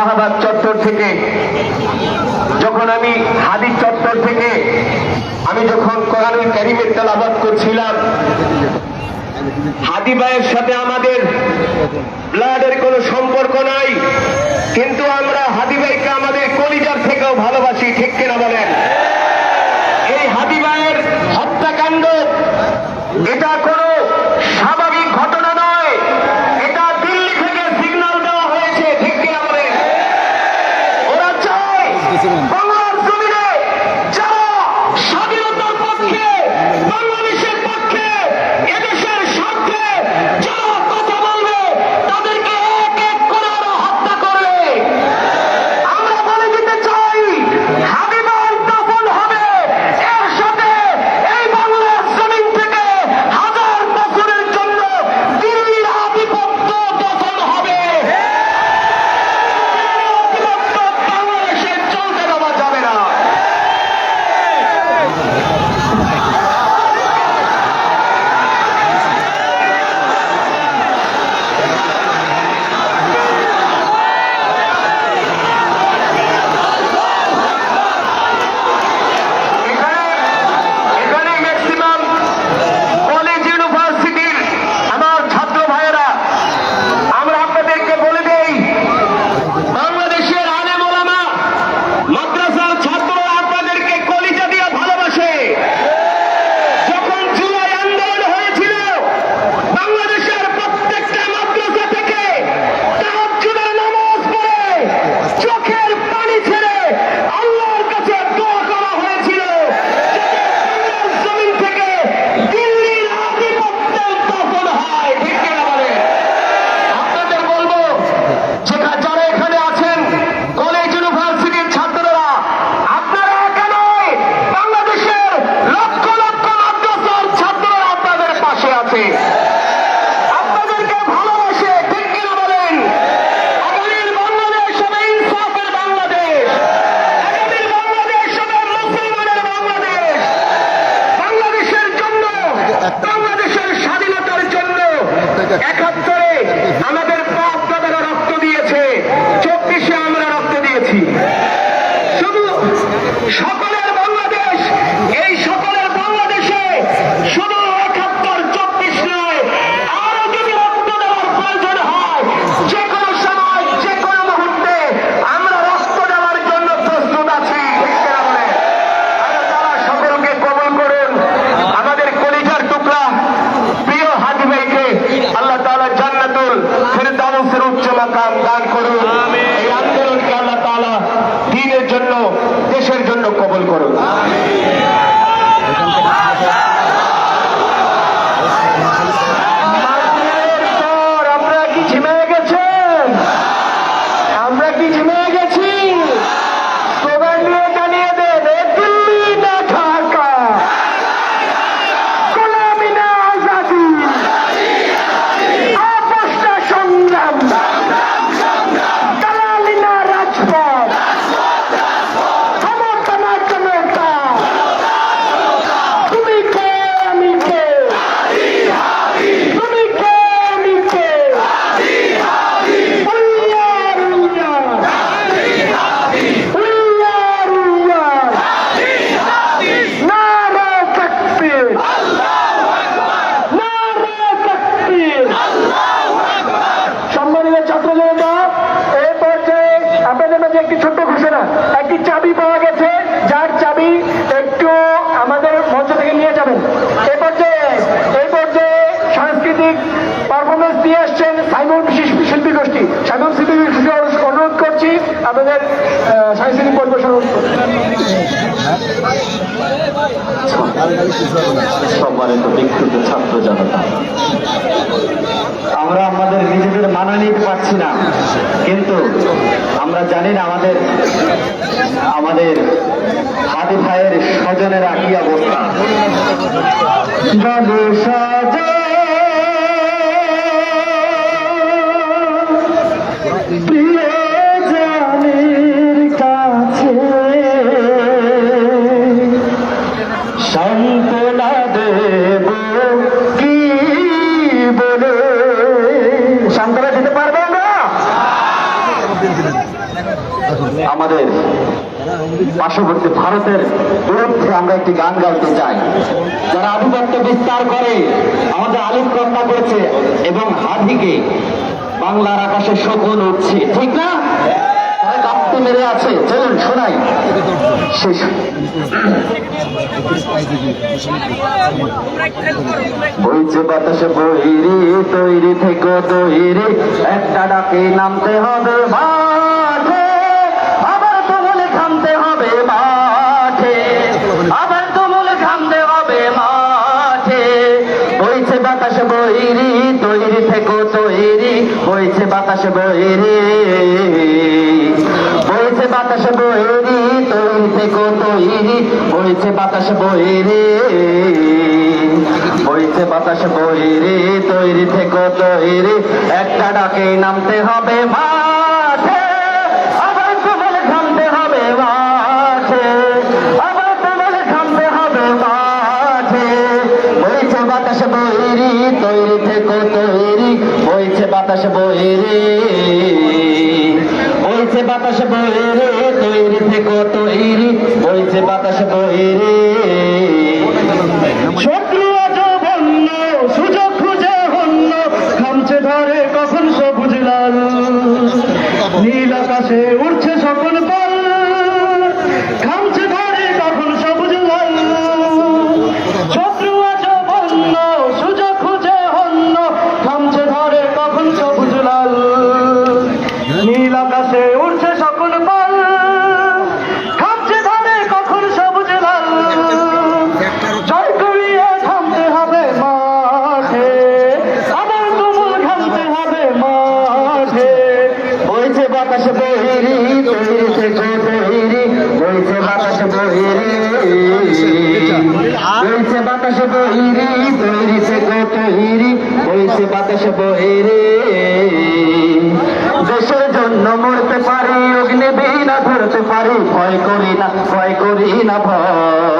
শাহবাগ চত্বর থেকে, যখন আমি হাদি চত্বর থেকে, আমি যখন কোরআনুল ক্যারিমের তালাবাদ করছিলাম, হাদিবায়ের সাথে আমাদের করছি আপনাদের সাংস্কৃতিক পরিবেশন তো বিক্ষুব্ধ ছাত্র জনতা আমরা আমাদের নিজেদের মানা নিতে পারছি না কিন্তু আমরা জানি না আমাদের আমাদের হাতে ভাইয়ের স্বজনের কি অবস্থা। প্রিয় আমাদের পার্শ্ববর্তী ভারতের বিরুদ্ধে আমরা একটি গান গাইতে চাই। যারা আধিপত্য বিস্তার করে, আমাদের আলিম কন্যা করেছে এবং হাতিকে বাংলার আকাশে শকুন উঠছে। ঠিক না? মেরে আছে। চলুন, শোনাই। বইছে বাতাসে বইরি, তৈরি থেকে তৈরি। একটা ডাকে নামতে হবে, ভাই। বইছে বাতাসে বইরি। বইছে বাতাসে বইরি তৈরি থেকে তৈরি বইছে বাতাসে বইরি, বইছে বাতাসে বইরি, তৈরি থেকে তৈরি একটা ডাকে নামতে হবে মাঠে, আবার তোমার থামতে হবে মাঠে, আবার তোমার থামতে হবে মাঠে। বইছে বাতাসে বইরি, তৈরি থেকে তৈরি বইছে বাতাস বই রে বইছে বাতাস বয়ে রে তৈরি থেকে তৈরি বইছে বাতাস বই শত্রু বইছে বাতাসে দেশের জন্য মরতে পারি অগ্নি বিনা ধরতে পারি, ভয় করি না, ভয় করি না, ভয়।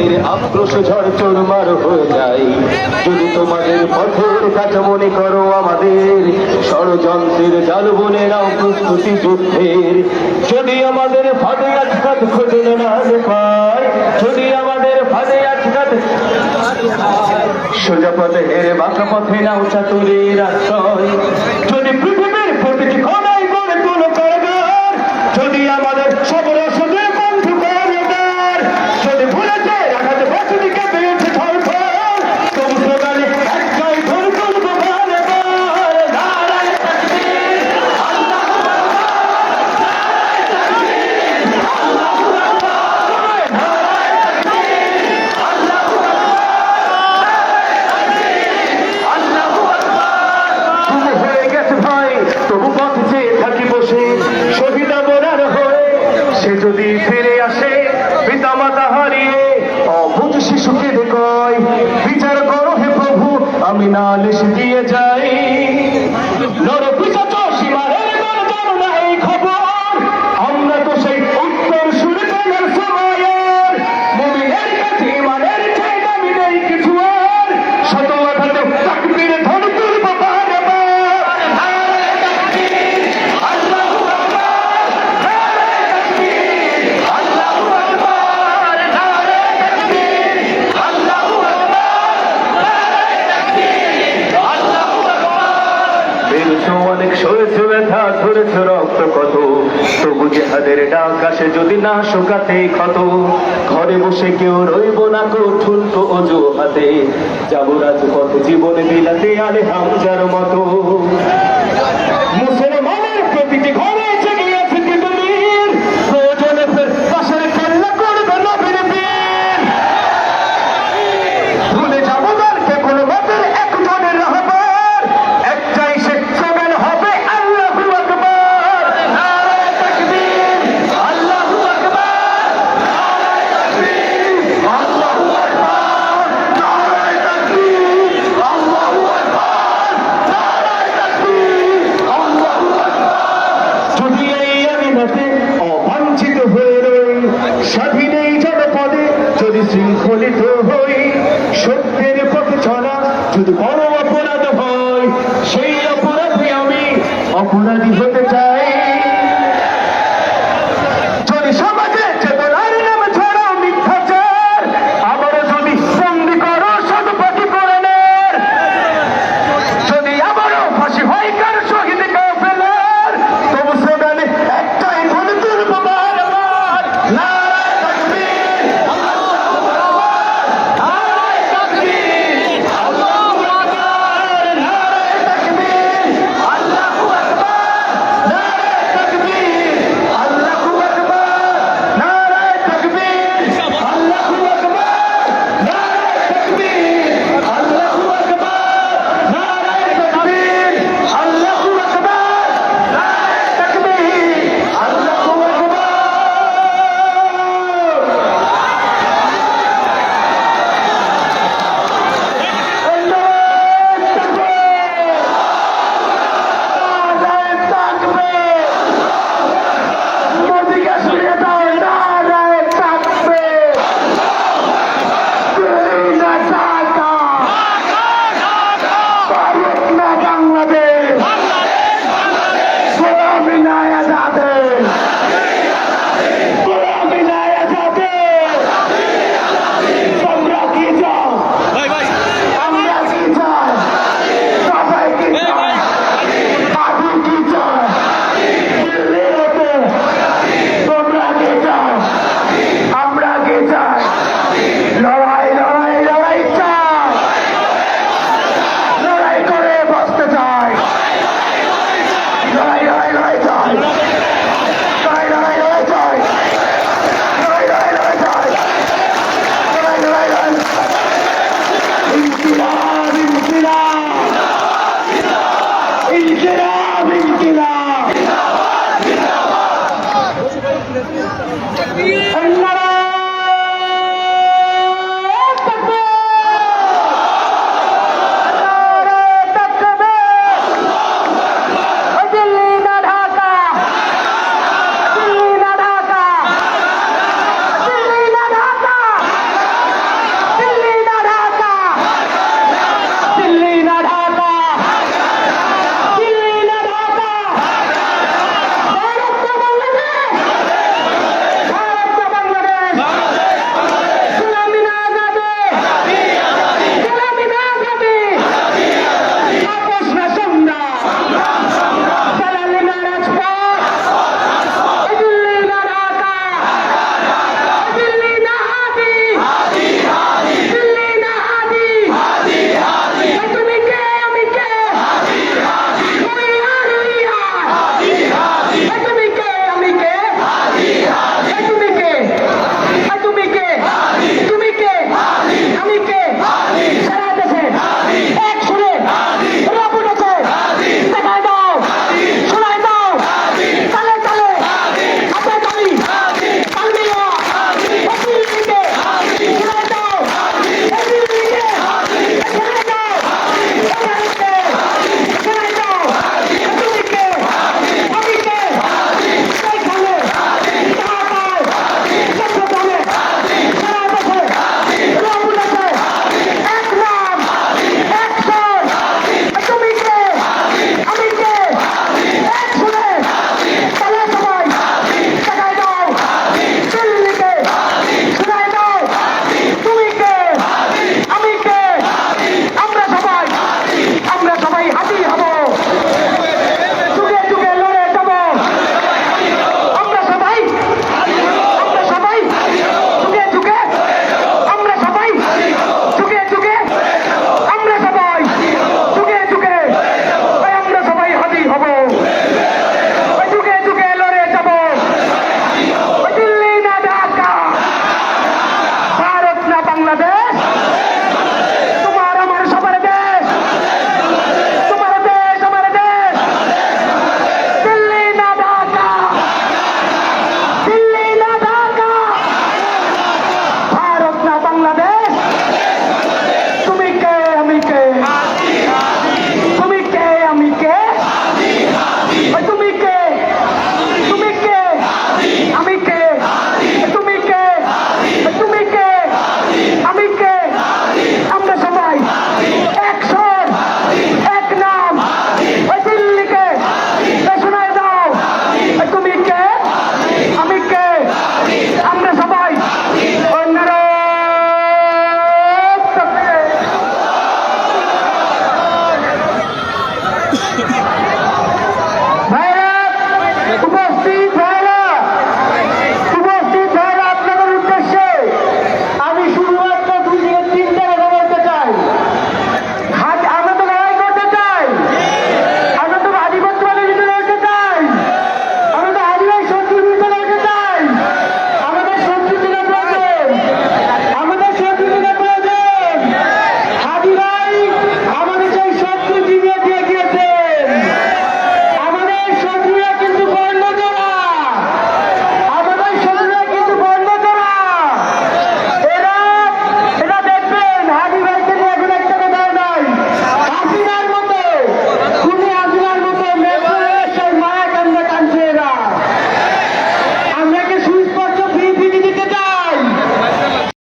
তোমাদের আক্রোশ ঝড় চোরমার হয়ে যায়। যদি তোমাদের পথের কাছে মনে করো আমাদের, ষড়যন্ত্রের জাল বনে নাও প্রস্তুতি যুদ্ধের। যদি আমাদের ফাঁদে আজকাত খুঁজে না পায় যদি আমাদের ফাঁদে আজকাত সোজা পথে হেরে বাঁকা পথে নাও চাতুরের আশ্রয়। যদি আমি নালিশ দিয়ে যাই সরেছে ব্যথা, ধরেছে রক্ত কত তবু জেহাদের ডাক আসে যদি না শোকাতে ক্ষত। ঘরে বসে কেউ রইব না কো ঠুলকো অজুহাতে। যাব রাজপথ জীবনে বিলাতে আলে হামজার মতো।